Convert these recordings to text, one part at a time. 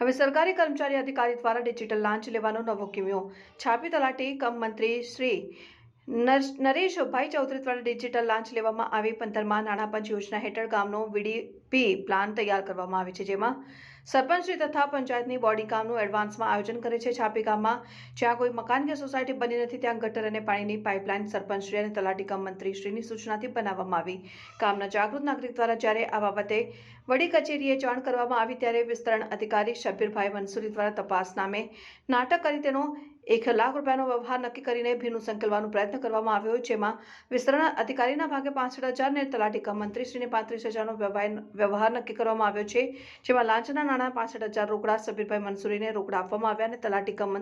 હવે સરકારી કર્મચારી અધિકારી દ્વારા ડિજિટલ લાંચ લેવાનો નવો કિમ્યો. છાપી તલાટી કમ મંત્રી શ્રી નર- નરેશભાઈ ચૌધરી દ્વારા ડિજિટલ લાંચ લેવામાં આવી પંદરમાં નાણાં પંચ યોજના હેઠળ ગામનો વીડીપી પ્લાન તૈયાર કરવામાં આવે છે, જેમાં સરપંચશ્રી તથા પંચાયતની બોડી કામનું એડવાન્સમાં આયોજન કરે છે છાપી ગામમાં જ્યાં કોઈ મકાન કે સોસાયટી બની નથી, ત્યાં ગટર અને પાણીની પાઇપલાઇન સરપંચશ્રી અને તલાટી કમ મંત્રીશ્રીની સૂચનાથી બનાવવામાં આવી. કામના જાગૃત નાગરિક દ્વારા જ્યારે આ બાબતે વડી કચેરીએ જાણ કરવામાં આવી, ત્યારે વિસ્તરણ અધિકારી શબીરભાઈ મંસૂરી દ્વારા તપાસ નામે નાટક કરી તેનો એક લાખ રૂપિયાનો વ્યવહાર નક્કી કરીને ભીનું સંકેલવાનો પ્રયત્ન કરવામાં આવ્યો, જેમાં વિસ્તરણ અધિકારીના ભાગે પાસઠ હજાર ને તલાટી કમ મંત્રીશ્રીને પાંત્રીસ હજારનો વ્યવહાર વ્યવહાર નક્કી કરવામાં આવ્યો છે, જેમાં લાંચના નાણાં પાસઠ હજાર રોકડા સબીરભાઈ મનસુરીને રોકડા આપવામાં આવ્યા અને તલાટી કમ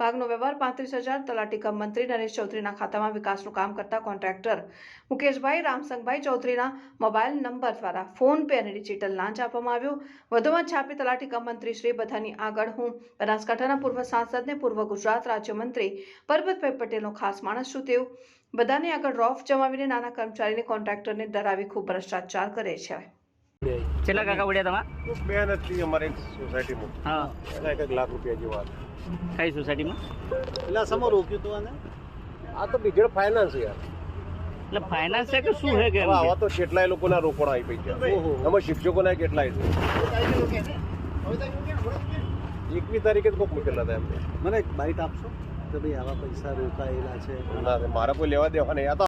ભાગનો વ્યવહાર પાંત્રીસ હજાર, તલાટી કમ મંત્રી નરેશ ચૌધરીના ખાતામાં વિકાસનું કામ કરતા કોન્ટ્રાક્ટર મુકેશભાઈ રામસંગભાઈ ચૌધરીના મોબાઈલ નંબર દ્વારા ફોન પે અને ડિજિટલ લાંચ આપવામાં આવ્યો. વધુમાં છાપી તલાટી કમ મંત્રી શ્રી બધાની આગળ હું બનાસકાંઠાના પૂર્વ સાંસદને પૂર્વ ગુજરાત રાજ્યમંત્રી પરબતભાઈ પટેલનો ખાસ માણસ છું તેવું બધાને આગળ રોફ જમાવીને નાના કર્મચારીને કોન્ટ્રાક્ટરને ડરાવી ખૂબ ભ્રષ્ટાચાર કરે છે. કેટલા કાકા ઉડ્યા તમારા? તો બેન હતી અમારે સોસાયટીમાં હા. એના એક એક લાખ રૂપિયા જેવા. કઈ સોસાયટીમાં એટલે સમો રોક્યું તું આને? આ તો બીજળ ફાઇનાન્સ યાર. એટલે ફાઇનાન્સ છે કે શું છે કે આવા તો કેટલાય લોકોના રોકડા આવી ગયા ઓહો. આમાં શિક્ષકોના કેટલાય છે? એકવી તારીખે કોક મૂકેલા હતા એમને. મને એક બાઇટ આપશો? કે ભાઈ આવા પૈસા રોકાયેલા છે? મારે કોઈ લેવા દેવા નહીં. આ તો